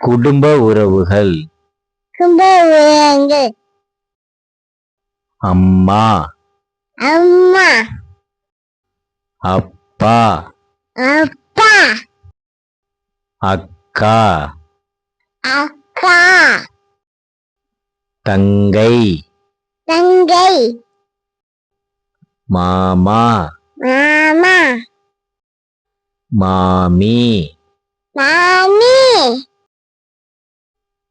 குடும்ப உறவுகள். கும்ப உயரங்கள் அம்மா. அம்மா. அப்பா. அப்பா. அக்கா. அக்கா. தங்கை. தங்கை. மாமா. மாமா. மாமி. மாமி.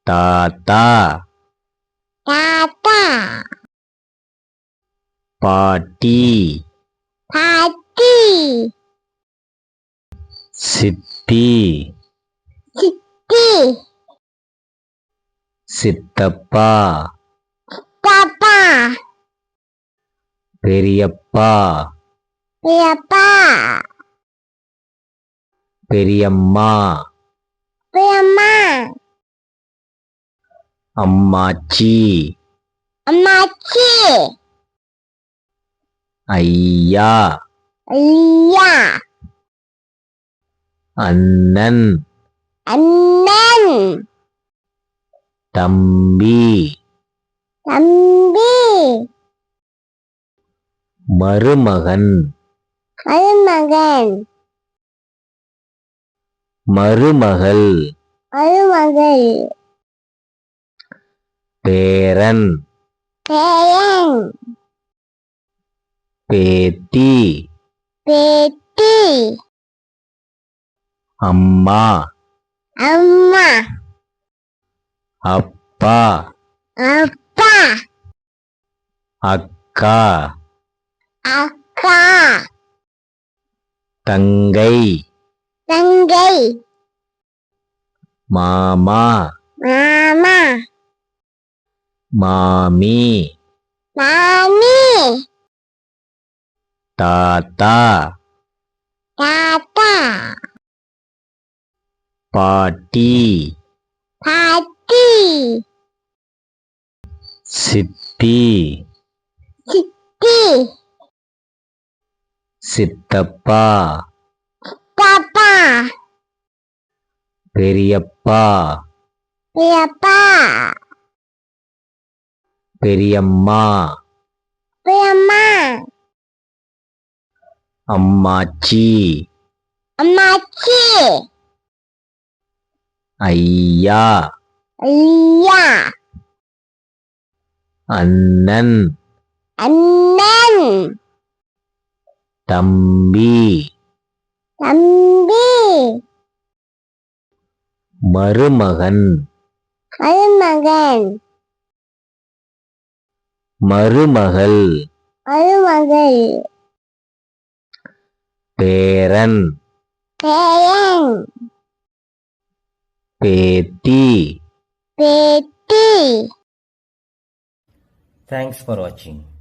தாத்தா. தாத்தா. பாட்டி. பாட்டி. சித்தி. சித்தி. சித்தப்பா. பாப்பா பெரியப்பா. பெரியப்பா. பெரியம்மா. பெரியம்மா. அம்மாச்சி. அம்மாச்சி. ஐயா. ஐயா. அண்ணன். அண்ணன். தம்பி. தம்பி. மருமகன். மருமகன். மருமகள். மருமகள். பேரன். பேத்தி. பேத்தி. அம்மா. அம்மா. அப்பா. அப்பா. அக்கா. அக்கா. தங்கை. தங்கை. மாமா. மாமா. மாமி. மாமி. தாத்தா. தாத்தா. பாட்டி. பாட்டி. சித்தி. சித்தி. சித்தப்பா. பாப்பா பெரியப்பா. பெரியப்பா. பெரியம்மா. பெரியம்மா. அம்மாச்சி. அம்மாச்சி. ஐயா. ஐயா. அண்ணன். அண்ணன். தம்பி. தம்பி. மருமகன். மருமகன். மருமகள். மருமகள். பேரன். பேரன். பேத்தி. பேத்தி. Thanks for watching.